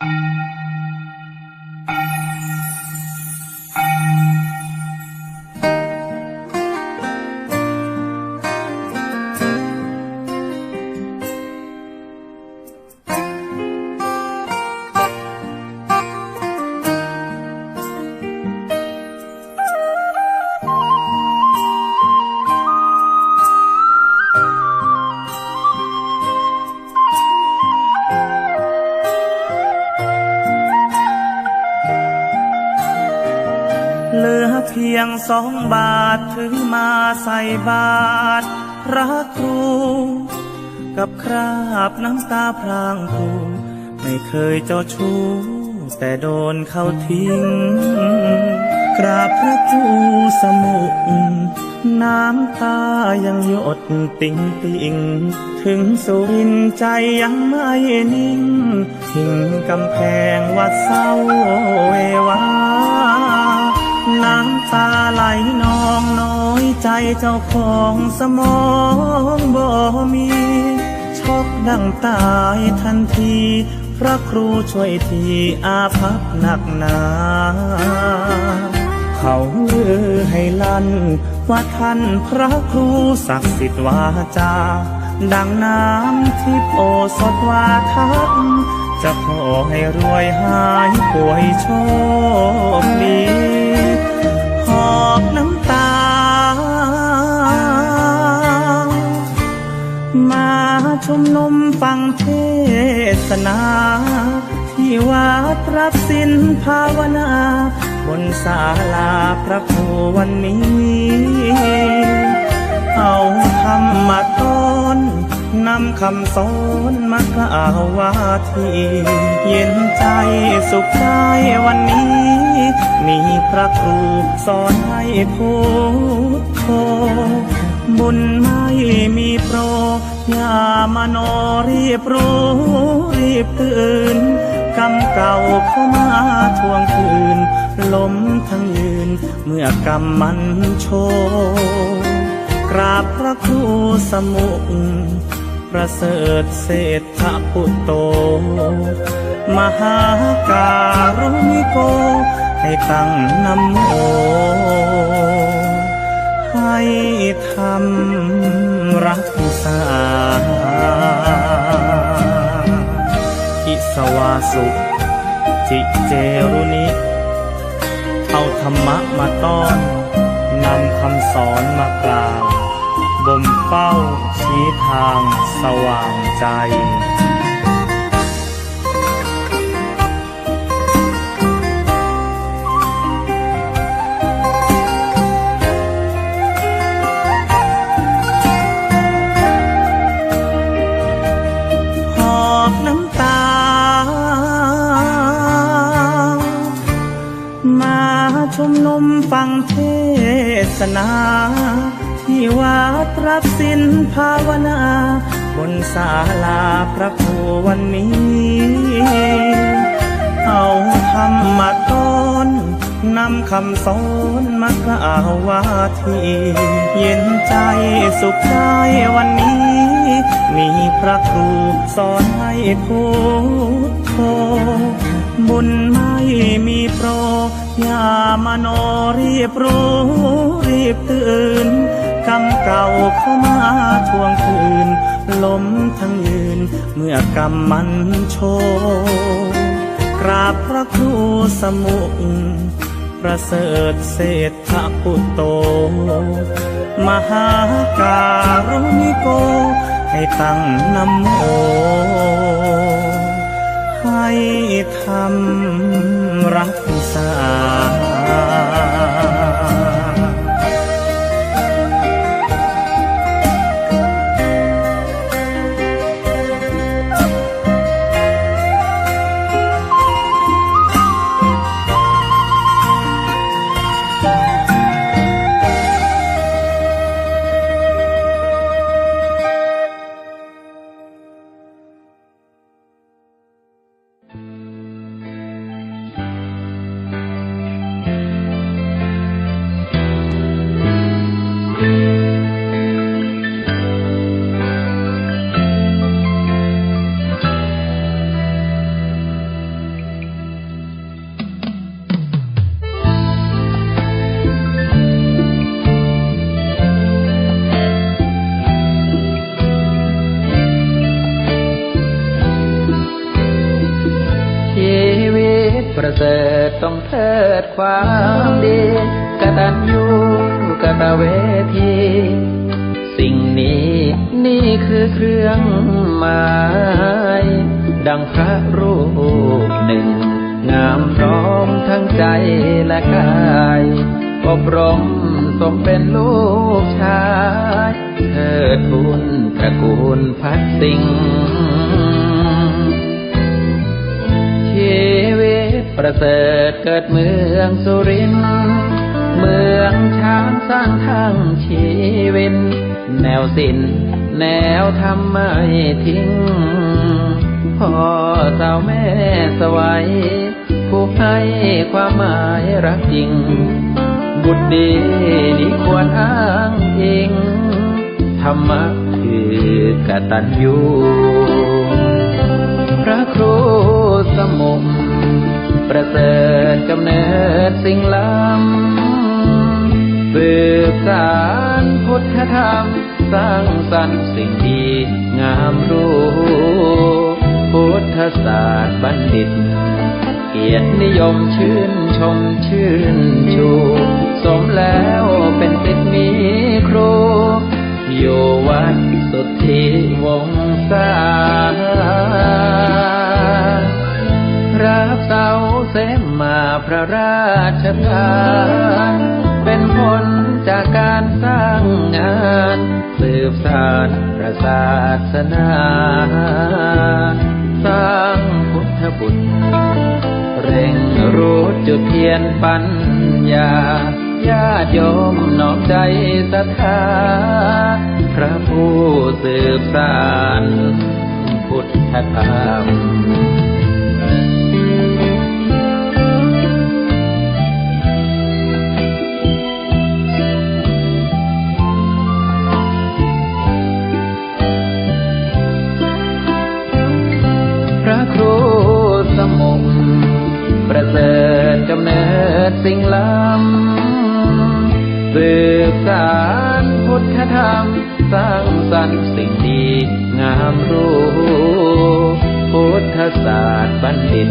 เสองบาทถือมาใส่บาทพระครู กับคราบน้ำตาพรางพรูไม่เคยเจ้าชู้ แต่โดนเขาทิ้ง กราบพระครูสมุกน้ำตายังหยดติ่งติ่งถึงสุรินทร์ใจยังไม่นิ่ง ทิ้งกำแพงวัดเศร้าเววา น้ำตาไหลนองน้อยใจเจ้าของสมองบ่มีช็อกดังตายทันที พระครูช่วยทีอาภัพหนักหนาเขาลือให้ลั่น ว่าท่านพระครูศักดิ์สิทธิ์วาจา ดังน้ำที่โอสถวาทัก จะขอให้รวยหายป่วยโชคดีหอบน้ำตา มาชมนมฟังเทศนา ที่วัดรับสินภาวนา บนศาลาพระครูวันนี้ เอาธรรมะตอน นำคำสอนมากล่าวว่าทีเย็นใจสุขใจวันนี้ มีพระครูสอนให้พูดโธบุญไม่มีโปรอย่ามโนรีบรู้รีบตื่นกรรมเก่าเข้ามาทวงคืนล้มทั้งยืน เมื่อกรรมมันโชกราบพระครูสมุก ประเสริฐเศรษฐพุตโต มหาการุณิโก ให้ตั้งนำโมให้ทำรักษาอิสวาสุจิเจรุนิเอาธรรมะมาต้อน นำคำสอนมากล่าว บ่มเป้าชี้ทางสว่างใจหอบน้ำตามาชมนมฟังเทศนา ที่วัดรับสินภาวนาบนศาลาพระครูวันนี้ เอาธรรมะตอนนำคำสอนมากล่าวว่าทีเย็นใจสุขใจวันนี้ มีพระครูสอนให้พูดโธบุญไม่มีโปรอย่ามโนรีบรู้รีบตื่น กรรมเก่าเข้ามาทวงคืนล้มทั้งยืน เมื่อกรรมมันโชว์กราบพระครูสมุกประเสริฐเศรษฐพุตโต มหาการุณิโก ให้ตั้งนำโมให้ทำรักษา ใจและกายอบรมสมเป็นลูกชายเทิดทุนตระกูลพัดสิงห์ชีวิตประเสริฐเกิดเมืองสุรินทร์เมืองช้างสร้างทั้งชีวิตแนวสินแนวทำไม่ทิ้งพ่อสาวแม่สวัย ผู้ให้ความหมายรักจริง บุตรดีนี่ควรอ้างอิง ธรรมะคือกตัญญูพระครูสมุมประเสริฐกำเนิดสิ่งล้ำสืบสารพุทธธรรม สร้างสรรค์สิ่งดี งามรู้ พุทธศาสตร์บัณฑิต เกียรตินิยมชื่นชมชื่นชู สมแล้วเป็นติดมีครู อยู่วัดสุทธิวงศารับเสาเสมาพระราชทานเป็นผลจากการสร้างงาน สืบสานพระศาสนา สร้างพุทธบุตร เร่งรู้จุดเทียนปัญญาญาติโยมน้อมใจศรัทธา พระผู้สืบสานพุทธธรรมำเนิดสิ่งล้ำสืบสารพุทธธรรม สร้างสรรค์สิ่งดี งามรู้ พุทธศาสตร์บัณฑิต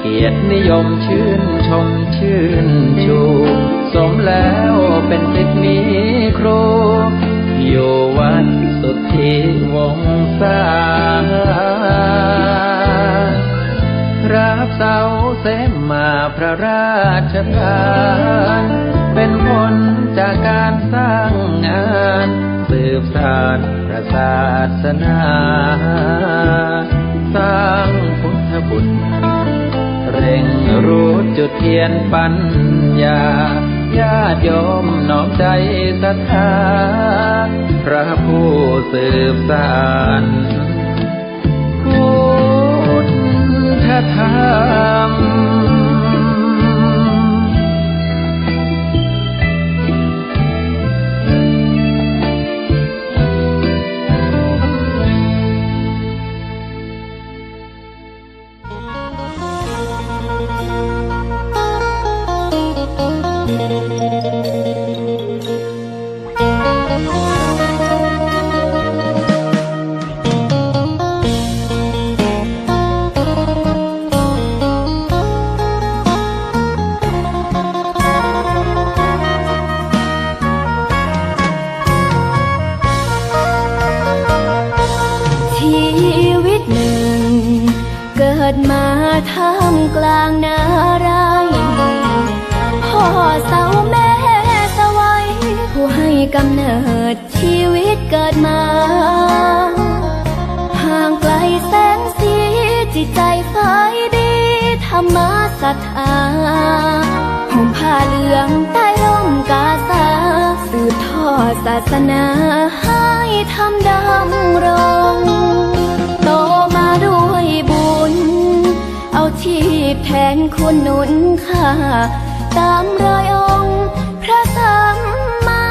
เกียรตินิยมชื่นชมชื่นชู สมแล้วเป็นสิทธิมีครูอยู่วัดสุทธิวงศารับเสาเสม พระราชทานเป็นผลจากการสร้างงาน สืบสานพระศาสนา สร้างพุทธบุตรเร่งรู้จุดเทียนปัญญาญาติโยมน้อมใจศรัทธา พระผู้สืบสานพุทธธร ท่ามกลางนาไรพ่อเสาแม่สวัยผู้ให้กำเนิดชีวิตเกิดมา ห่างไกลแสงสีจิตใจฝ่ายดีธรรมะศรัทธาห่มผ้าเหลืองใต้ร่มกาสาสืบทอดศาสนาให้ทำดำรง นคุณหนุนค่าตามรอยองค์พระสัมมา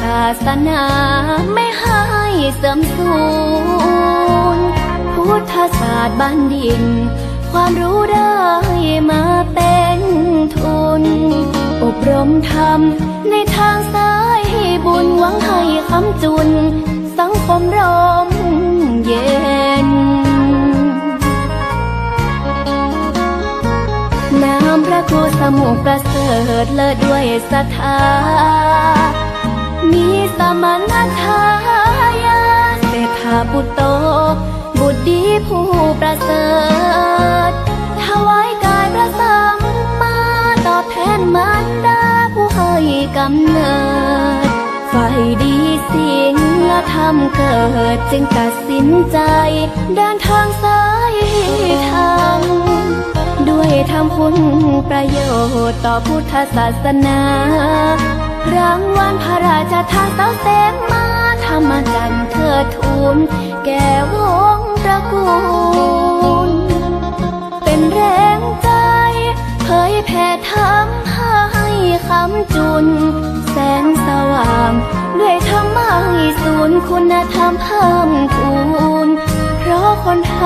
ศาสนาไม่ให้เสื่อมสูญพุทธศาสตร์บัณฑิตความรู้ได้มาเป็นทุน อบรมธรรมในทางสายบุญหวังให้คำจุน สังคมร่มเย็นามพระครูสมุประเสริฐเลิศด้วยศรัทธา มีสมณทายาเศรษฐาบุตโต บุตรดีผู้ประเสริฐ ถวายกายพระสัมมาตอบแทนมารดาผู้ให้กำเนิดไฟดีสิงและธรรมเกิดจึงตัดสินใจ เดินทางสายธรรม วยทำคุณประโยชน์ต่อพุทธศาสนา รางวัลพระราชทานเสาแสงมาธรรมจันทร์เทิดทูนแก่วงตระกูล เป็นแรงใจเผยแผ่ธรรมให้คำจุน แสงสว่าง ด้วยธรรมให้ศูนย์คุณธรรมเพิ่มพูน เพราะคนไท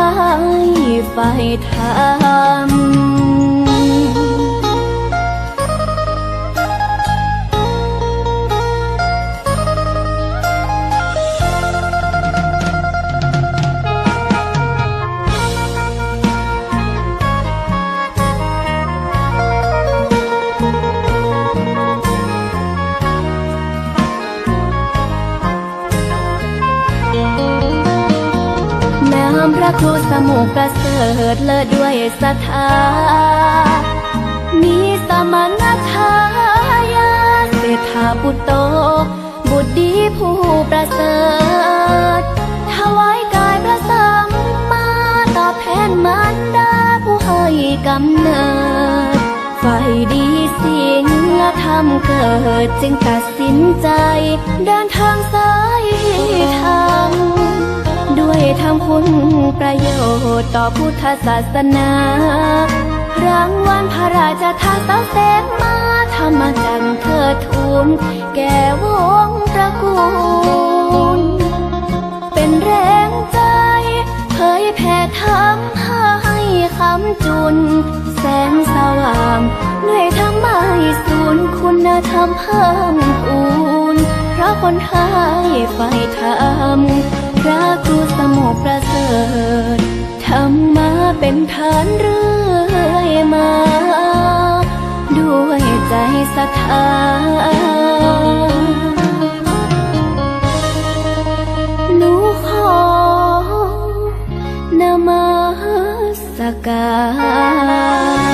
ยใฝ่ธรรมน้ำ ระครูสมุประเสริฐเลิศด้วยศรัทธา มีสมณทายาเศรษฐาบุตโต บุตรดีผู้ประเสริฐ ถวายกายพระสัมมาตอบแทนมารดาผู้ให้กำเนิดไฟดีสิ่งและธรรมเกิดจึงตัดสินใจ เดินทางสายธรรม ด้วยทำคุณประโยชน์ต่อพุทธศาสนารางวัลพระราชทานเสาแสงมาธรรมจันเทิดทูนแก่วงตระกูล เป็นแรงใจเผยแผ่ธรรมให้คำจุน แสงสว่างด้วยธรรมให้ศูนคุณธรรมเพิ่มพูนเพราะคนไทยใฝ่ธรรม พระครูสมุประเสริฐทำมาเป็นฐานเรื่อยมา ด้วยใจศรัทธาหนูขอนมัสการ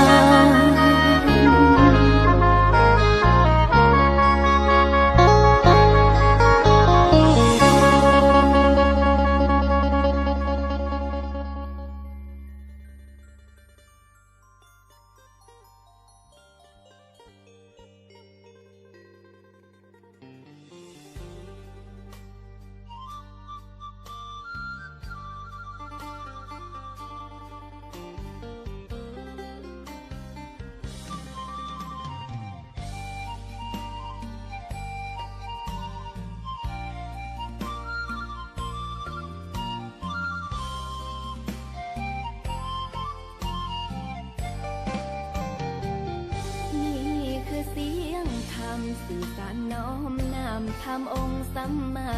รมองค์สัมมา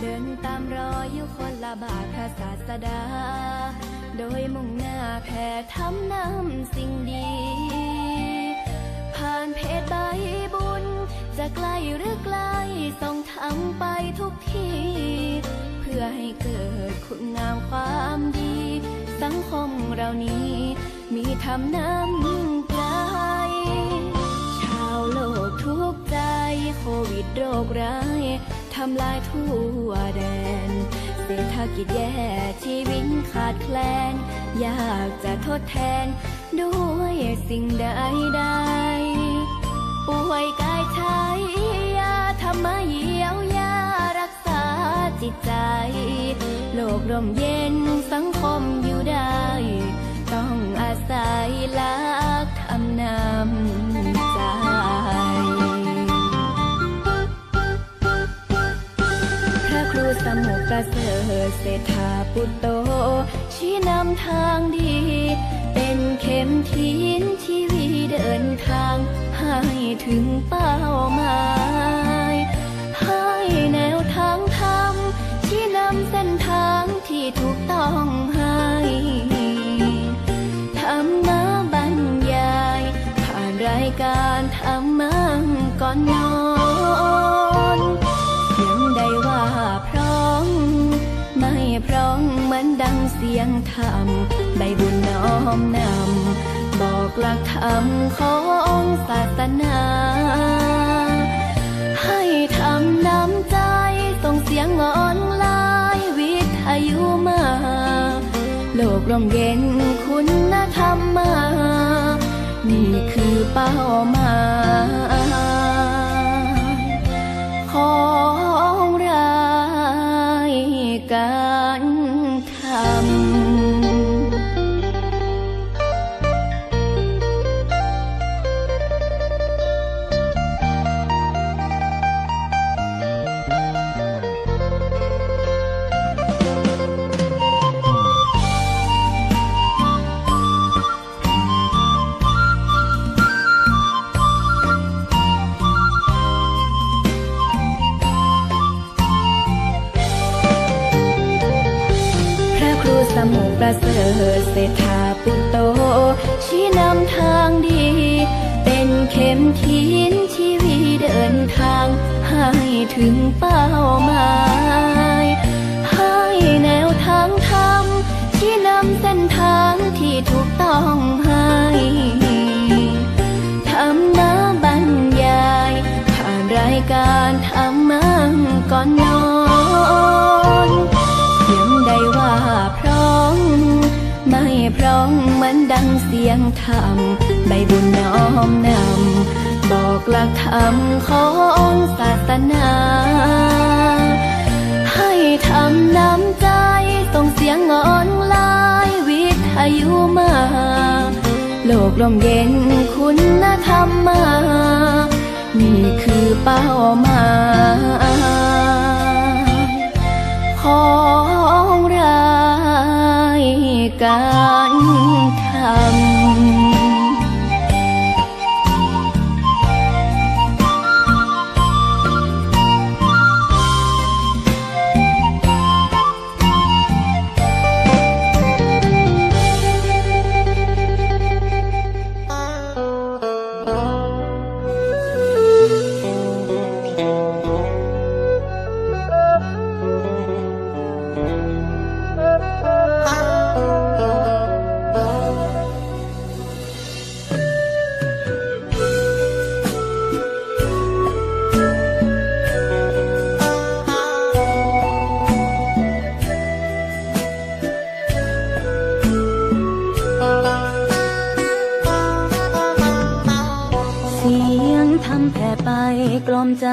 เดินตามรอยอยู่คนละบาทพระศาสดา โดยมุ่งหน้าแผ่ทำนำสิ่งดี ผ่านเพจใบบุญ จะไกลหรือไกลส่งทำไปทุกที่เพื่อให้เกิดคุณงามความดี สังคมเรานี้มีทำน้ำใจ ควิดโรคร้ายทำลายทั่วแดน เศรษฐกิจแย่ชีวิตขาดแคลน อยากจะทดแทน ด้วยสิ่งใดใดป่วยกายใช้ยาธรรมะเยียวยารักษาจิตใจ โลกร่มเย็นสังคมอยู่ได้ ต้องอาศัยลัก เสริฐเศรษฐาปุตโต ชี้นำทางดี เป็นเข็มทิศชีวิเดินทาง ให้ถึงเป้าหมาย ให้แนวทางธรรมชี้นำเส้นทางที่ถูกต้องให้ธรรมะบรรยายพ ธรรมใบบุญน้อมนำบอกหลักธรรมของศาสนา ให้ทำน้ำใจส่งเสียงออนลน์วิทยุมา โลกร่มเย็นคุณธรรมมา นี่คือเป้าหมายขอ เส้นทางที่ถูกต้องให้ทำน้ำบรรยาย ผ่านรายการทำมั่งก่อนนอนเสียงใดว่าพร้องไม่พร้องเหมือนดังเสียงธรรมใบบุญน้อมนำบอกหลักธรรมของศาสนา ทำน้ำใจส่งเสียงออนไลน์วิทยุมา โลกร่มเย็นคุณธรรมมา นี่คือเป้าหมายของรายการทำ ใจ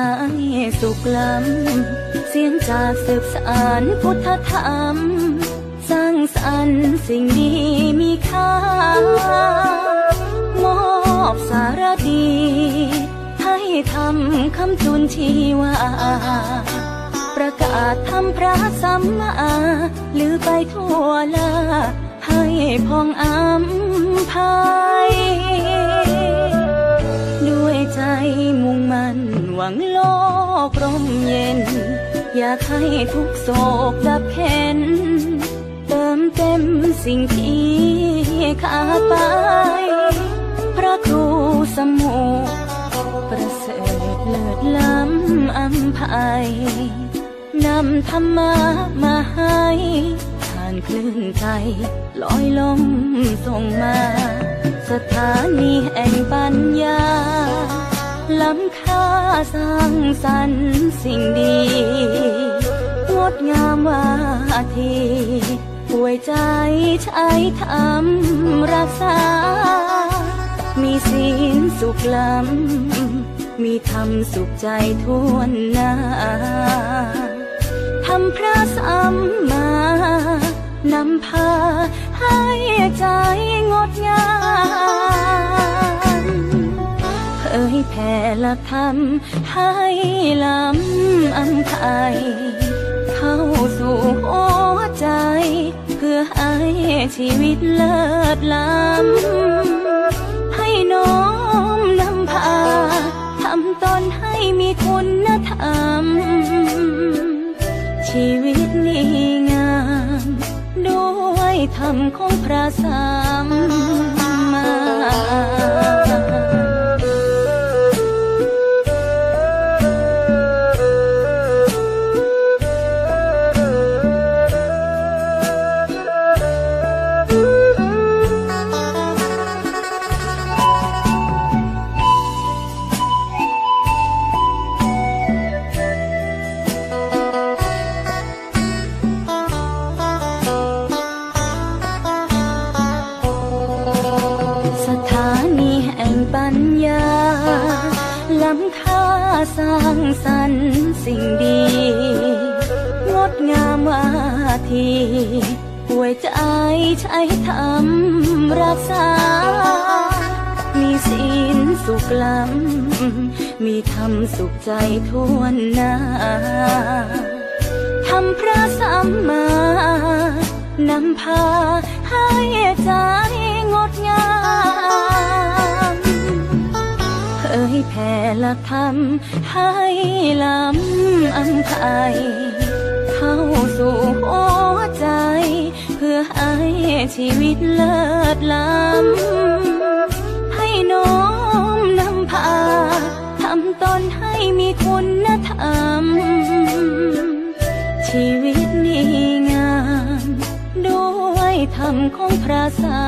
สุขล้ำ เสียงจากสืบสารพุทธธรรม สร้างสรรค์สิ่งดีมีค่า มอบสารดี ให้ทำคำจุนชีวา ประกาศทำพระสัมมาลือไปทั่วลาให้พองอัมภัยด้วยใจมุ่งมั่น วังโลกร่มเย็น อยากให้ทุกโศกดับเข็น เติมเต็มสิ่งที่ขาดไป พระครูสมุประเสริฐเลิศล้ำอัมภัยนำธรรมะมาให้ผ่านคลื่นใจลอยลมส่งมา สถานีแห่งปัญญา ล้ำค่าสร้างสรรค์สิ่งดีงดงามวาทีป่วยใจใช้ธรรมรักษา มีศีลสุขล้ำ มีธรรมสุขใจทวนหน้าทำพระสัมมานำพาให้ใจงดงาม เผยแผ่หลักธรรมให้ล้ำอันไทยเข้าสู่หัวใจ เพื่อให้ชีวิตเลิศล้ำให้น้อมนำพาทำตนให้มีคุณธรรม ชีวิตนี้งาม ด้วยธรรมของพระสัมมา สิ่งดี งดงามวาทีป่วยใจใช้ธรรมรักษา มีศีลสุขล้ำมีธรรมสุขใจทวนหน้าทำพระสัมมานำพาให้ใจงดงาม ยแผ่ลักธรรมให้ล้ำอันไทยเข้าสู่หัวใจ เพื่อให้ชีวิตเลิศล้ำให้น้อมนำพาทำตนให้มีคุณธรรม ชีวิตดีงาม ด้วยธรรมของพระสา